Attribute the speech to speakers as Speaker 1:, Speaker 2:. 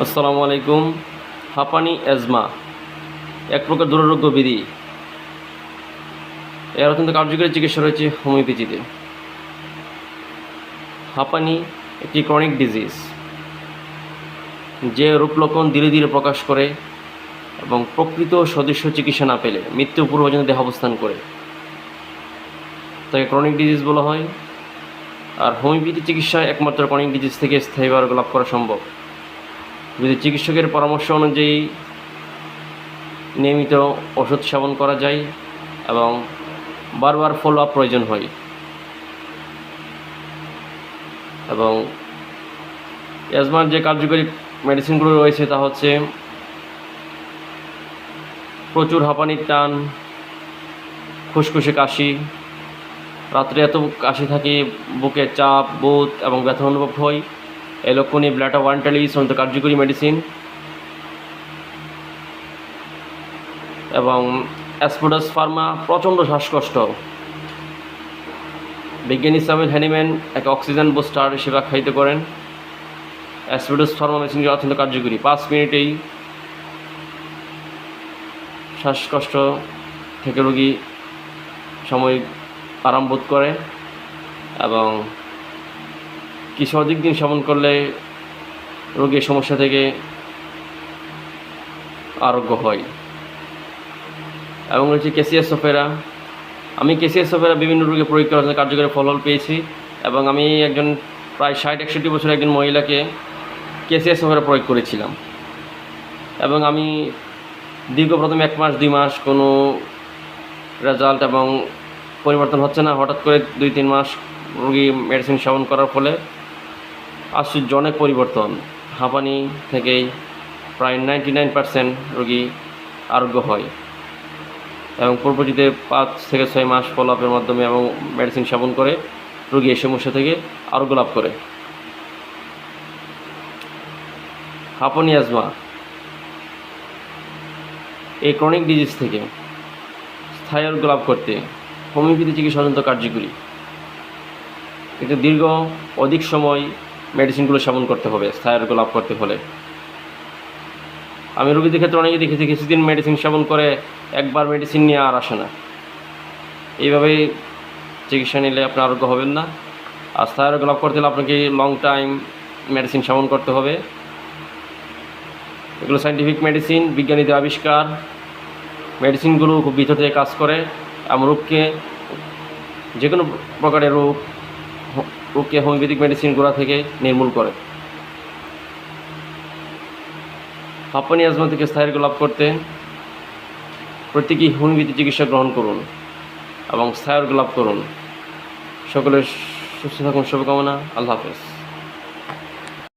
Speaker 1: আসসালামু আলাইকুম। হাঁপানি অ্যাজমা এক প্রকার দুরারোগ্য বিধি। এর অত্যন্ত কার্যকরী চিকিৎসা রয়েছে হোমিওপ্যাথিতে। হাঁপানি একটি ক্রনিক ডিজিজ যে রূপলক্ষণ ধীরে ধীরে প্রকাশ করে এবং প্রকৃত সদস্য চিকিৎসা না পেলে মৃত্যু পূর্ব পর্যন্ত দেহ অবস্থান করে। তাকে ক্রনিক ডিজিজ বলা হয়। আর হোমিওপ্যাথি চিকিৎসায় একমাত্র ক্রনিক ডিজিজ থেকে স্থায়ীভাবে লাভ করা সম্ভব। যদি চিকিৎসকের পরামর্শ অনুযায়ী নিয়মিত ওষুধ সেবন করা যায় এবং বারবার ফলো আপ প্রয়োজন হয় এবং অ্যাজমার যে কার্যকরী মেডিসিনগুলো রয়েছে তা হচ্ছে প্রচুর হাঁপানির টান, খুসখুসে কাশি, রাত্রে এত কাশি থাকে, বুকে চাপ, বোধ এবং ব্যথা অনুভব হয়। লক্ষণে ব্লাটা ওয়ান্টালিস অন্ত কার্যকরী মেডিসিন এবং অ্যাসপোডাস ফার্মা প্রচণ্ড শ্বাসকষ্ট। বিজ্ঞানী সামিল হ্যানিম্যান এক অক্সিজেন বুস্টার হিসেবে আখ্যায়িত করেন। অ্যাসপোডাস ফার্মা মেশিনটি অত্যন্ত কার্যকরী। পাঁচ মিনিটেই শ্বাসকষ্ট থেকে রোগী সাময়িক আরাম বোধ করে এবং কিছু অধিক দিন সেবন করলে রোগীর সমস্যা থেকে আরোগ্য হয়? এবং রয়েছে কেসিএস সোফেরা আমি কেসিএস সোফেরা বিভিন্ন রোগে প্রয়োগ করার জন্য কার্যকরী ফলাফল পেয়েছি এবং আমি একজন প্রায় ষাট, একষট্টি বছর একজন মহিলাকে কেসিএস সোফেরা প্রয়োগ করেছিলাম। এবং আমি দীর্ঘ প্রথমে এক মাস, দুই মাস কোনো রেজাল্ট এবং পরিবর্তন হচ্ছে না। হঠাৎ করে দুই, তিন মাস রোগী মেডিসিন সেবন করার ফলে আশ্চর্য, অনেক পরিবর্তন। হাঁপানি থেকেই প্রায় নাইনটি নাইন পার্সেন্ট রোগী আরোগ্য হয় এবং পূর্বজিতে পাঁচ থেকে ছয় মাস ফলো মাধ্যমে এবং মেডিসিন সেবন করে রোগী এই সমস্যা থেকে আরোগ্য লাভ করে। হাঁপানি অ্যাজমা এই ক্রনিক ডিজিজ থেকে স্থায়ী আরোগ্য লাভ করতে হোমিওপ্যাথি চিকিৎসা অত্যন্ত কার্যকরী। কিন্তু দীর্ঘ, অধিক সময় মেডিসিনগুলো সেবন করতে হবে আরোগ্য লাভ করতে হলে। আমি রোগীদের ক্ষেত্রে অনেকে দেখেছি কিছুদিন মেডিসিন সেবন করে একবার মেডিসিন নিয়ে আর আসে না। এইভাবেই চিকিৎসা নিলে আপনি আরোগ্য হবেন না। আর আরোগ্য লাভ করতে হলে আপনাকে লং টাইম মেডিসিন সেবন করতে হবে। এগুলো সাইন্টিফিক মেডিসিন বিজ্ঞানীদের আবিষ্কার। মেডিসিনগুলো খুব ভিতর থেকে কাজ করে এবং রোগকে যে কোনো প্রকারের রোগ রোগকে হোমিওপ্যাথিক মেডিসিন গোড়া থেকে নির্মূল করে। হাঁপানি আজমা থেকে স্থায়ী লাভ করতে প্রত্যেকেই হোমিওপ্যাথি চিকিৎসা গ্রহণ করুন এবং স্থায়ী লাভ করুন। সকলের সুস্থ থাকুন, শুভকামনা, আল্লাহ হাফেজ।